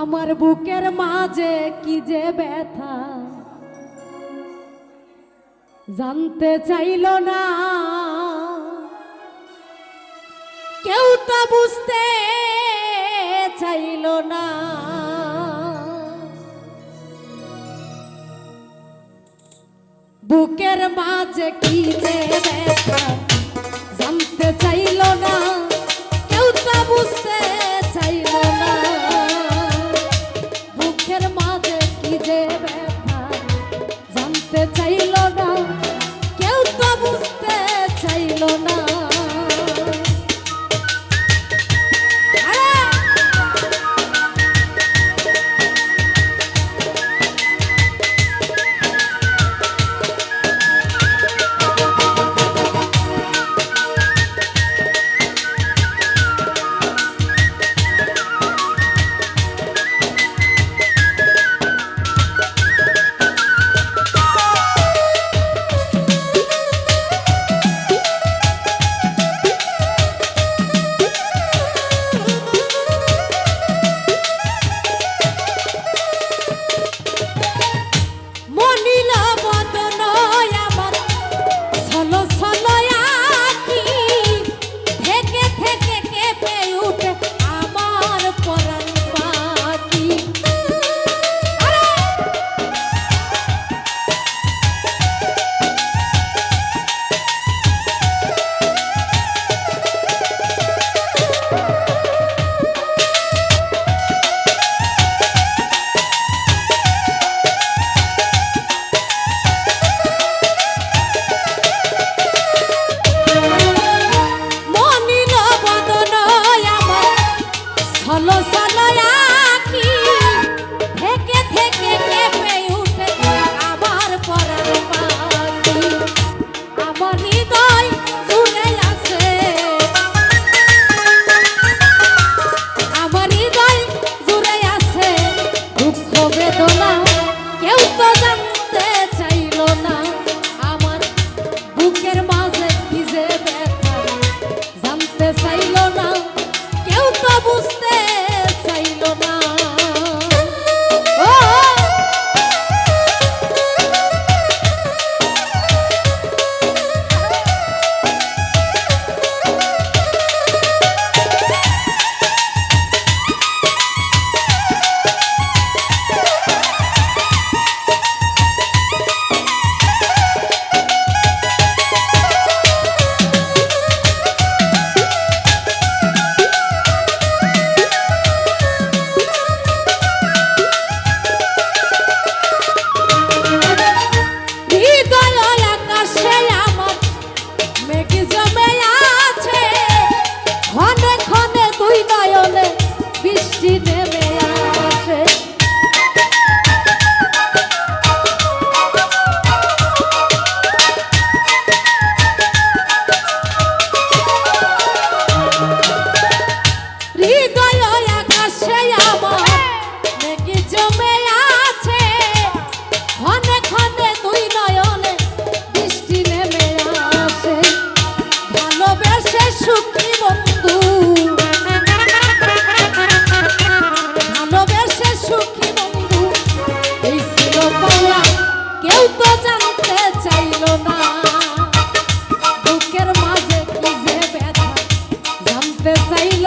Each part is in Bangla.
আমার বুকের মাঝে কি যে ব্যথা? জানতে চাইল না। কেউ তো বুঝতে চাইল না। বুকের মাঝে কি দেবে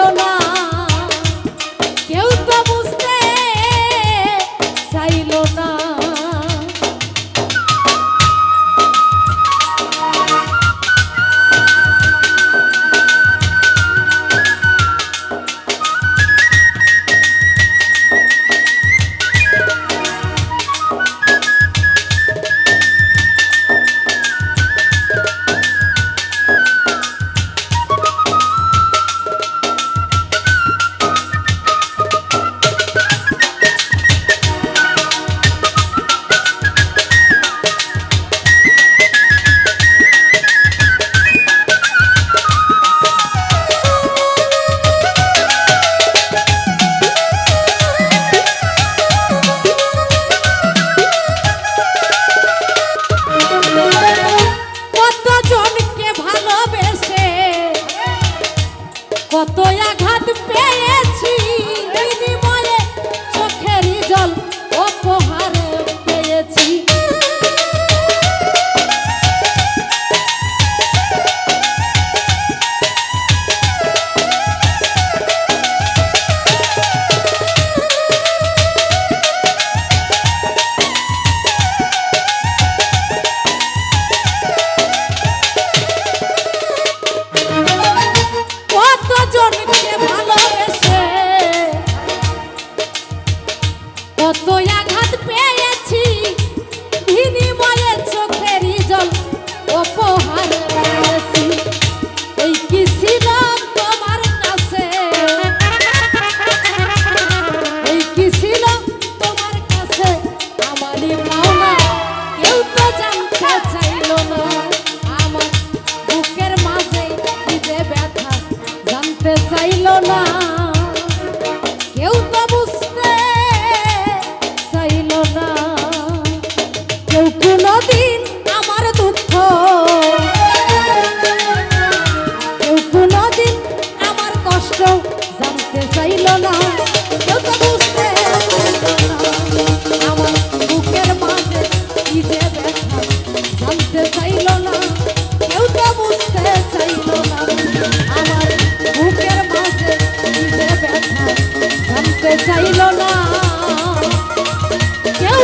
your mind.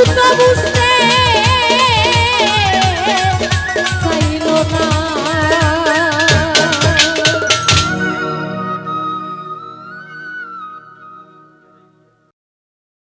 vamos